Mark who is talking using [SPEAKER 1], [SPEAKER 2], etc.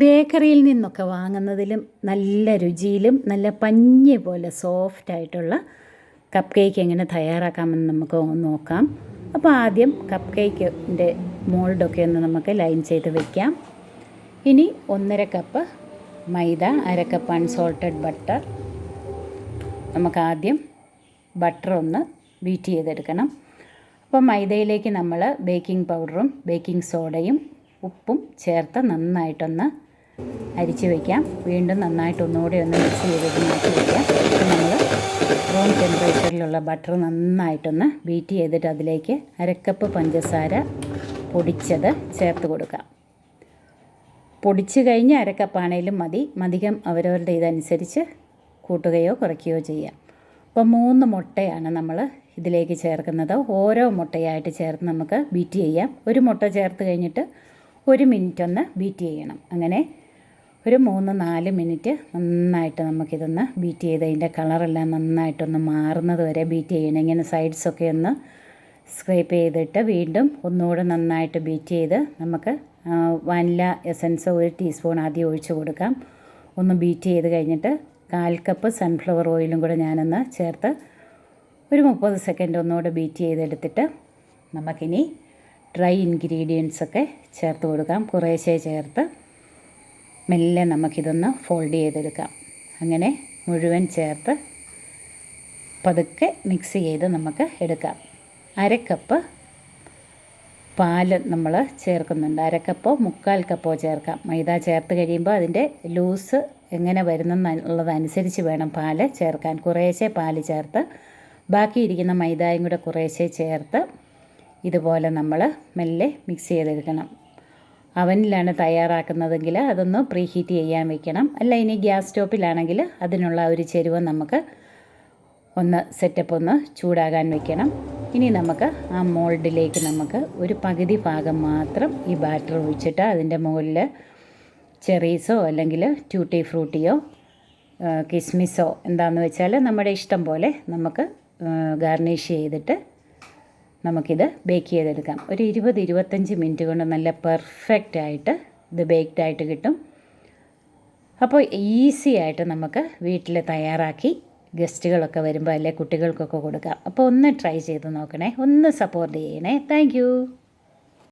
[SPEAKER 1] ബേക്കറിയിൽ നിന്നൊക്കെ വാങ്ങുന്നതിലും നല്ല രുചിയിലും നല്ല പഞ്ഞി പോലെ സോഫ്റ്റ് ആയിട്ടുള്ള കപ്പ് കേക്ക് എങ്ങനെ തയ്യാറാക്കാമെന്ന് നമുക്ക് നോക്കാം. അപ്പോൾ ആദ്യം കപ്പ് കേക്കിന്റെ മോൾഡൊക്കെ ഒന്ന് നമുക്ക് ലൈൻ ചെയ്ത് വെക്കാം. ഇനി ഒന്നര കപ്പ് മൈദ അര കപ്പ് അൺസോൾട്ടഡ് ബട്ടർ നമുക്ക് ആദ്യം ബട്ടർ ഒന്ന് ബീറ്റ് ചെയ്തെടുക്കണം. അപ്പോൾ മൈദയിലേക്ക് നമ്മൾ ബേക്കിംഗ് പൗഡറും ബേക്കിംഗ് സോഡയും ഉപ്പും ചേർത്ത് നന്നായിട്ടൊന്ന് അരിച്ച് വയ്ക്കാം വീണ്ടും നന്നായിട്ട് ഒന്നുകൂടി ഒന്ന് മിക്സ് ചെയ്തിട്ട് മാറ്റി വയ്ക്കാം നമ്മൾ റൂം ടെമ്പറേച്ചറിലുള്ള ബട്ടർ നന്നായിട്ടൊന്ന് ബീറ്റ് ചെയ്തിട്ട് അതിലേക്ക് അരക്കപ്പ് പഞ്ചസാര പൊടിച്ചത് ചേർത്ത് കൊടുക്കാം. പൊടിച്ച് കഴിഞ്ഞ് അരക്കപ്പാണേലും മതി. മധികം അവരവരുടെ ഇതനുസരിച്ച് കൂട്ടുകയോ കുറയ്ക്കുകയോ ചെയ്യാം. അപ്പോൾ മൂന്ന് മുട്ടയാണ് നമ്മൾ ഇതിലേക്ക് ചേർക്കുന്നത്. ഓരോ മുട്ടയായിട്ട് ചേർത്ത് നമുക്ക് ബീറ്റ് ചെയ്യാം. ഒരു മുട്ട ചേർത്ത് കഴിഞ്ഞിട്ട് ഒരു മിനിറ്റ് ഒന്ന് ബീറ്റ് ചെയ്യണം. അങ്ങനെ ഒരു മൂന്ന് നാല് മിനിറ്റ് നന്നായിട്ട് നമുക്കിതൊന്ന് ബീറ്റ് ചെയ്ത് അതിന്റെ കളറെല്ലാം നന്നായിട്ടൊന്ന് മാറുന്നത് വരെ ബീറ്റ് ചെയ്യണം. ഇങ്ങനെ സൈഡ്സൊക്കെ ഒന്ന് സ്ക്രേപ്പ് ചെയ്തിട്ട് വീണ്ടും ഒന്നുകൂടെ നന്നായിട്ട് ബീറ്റ് ചെയ്ത് നമുക്ക് വാനില എസൻസ് ഒരു ടീസ്പൂൺ ആദ്യം ഒഴിച്ചു കൊടുക്കാം. ഒന്ന് ബീറ്റ് ചെയ്ത് കഴിഞ്ഞിട്ട് കാൽ കപ്പ് സൺഫ്ലവർ ഓയിലും കൂടെ ഞാനൊന്ന് ചേർത്ത് ഒരു മുപ്പത് സെക്കൻഡ് ഒന്നുകൂടെ ബീറ്റ് ചെയ്തെടുത്തിട്ട് നമുക്കിനി ഡ്രൈ ഇൻഗ്രീഡിയൻസ് ഒക്കെ ചേർത്ത് കൊടുക്കാം. കുറേശ്ശേ ചേർത്ത് മെല്ലെ നമുക്കിതൊന്ന് ഫോൾഡ് ചെയ്തെടുക്കാം. അങ്ങനെ മുഴുവൻ ചേർത്ത് പതുക്കെ മിക്സ് ചെയ്ത് നമുക്ക് എടുക്കാം. അര കപ്പ് പാൽ നമ്മൾ ചേർക്കുന്നുണ്ട്. അര മുക്കാൽ കപ്പോ ചേർക്കാം. മൈദ ചേർത്ത് കഴിയുമ്പോൾ അതിന്റെ ലൂസ് എങ്ങനെ വരുന്നെന്നുള്ളതനുസരിച്ച് വേണം പാൽ ചേർക്കാൻ. കുറേശ്ശെ പാൽ ചേർത്ത് ബാക്കി ഇരിക്കുന്ന മൈദയും കൂടെ കുറേശ്ശെ ചേർത്ത് ഇതുപോലെ നമ്മൾ മെല്ലെ മിക്സ് ചെയ്തെടുക്കണം. അവനിലാണ് തയ്യാറാക്കുന്നതെങ്കിൽ അതൊന്ന് പ്രീ ഹീറ്റ് ചെയ്യാൻ വെക്കണം. അല്ല ഇനി ഗ്യാസ് സ്റ്റോപ്പിലാണെങ്കിൽ അതിനുള്ള ഒരു ചെരുവ് നമുക്ക് ഒന്ന് സെറ്റപ്പ് ഒന്ന് ചൂടാകാൻ വെക്കണം. ഇനി നമുക്ക് ആ മോൾഡിലേക്ക് നമുക്ക് ഒരു പകുതി ഭാഗം മാത്രം ഈ ബാറ്റർ ഒഴിച്ചിട്ട് അതിന്റെ മുകളിൽ ചെറീസോ അല്ലെങ്കിൽ ട്യൂട്ടി ഫ്രൂട്ടിയോ കിസ്മിസോ എന്താണെന്ന് വെച്ചാൽ നമ്മുടെ ഇഷ്ടം പോലെ നമുക്ക് ഗാർണിഷ് ചെയ്തിട്ട് നമുക്കിത് ബേക്ക് ചെയ്തെടുക്കാം. ഒരു ഇരുപത് ഇരുപത്തഞ്ച് മിനിറ്റ് കൊണ്ട് നല്ല പെർഫെക്റ്റ് ആയിട്ട് ഇത് ബേക്ക്ഡ് ആയിട്ട് കിട്ടും. അപ്പോൾ ഈസി ആയിട്ട് നമുക്ക് വീട്ടിൽ തയ്യാറാക്കി ഗസ്റ്റുകളൊക്കെ വരുമ്പോൾ അല്ലെ കുട്ടികൾക്കൊക്കെ കൊടുക്കാം. അപ്പോൾ ഒന്ന് ട്രൈ ചെയ്ത് നോക്കണേ. ഒന്ന് സപ്പോർട്ട് ചെയ്യണേ. താങ്ക്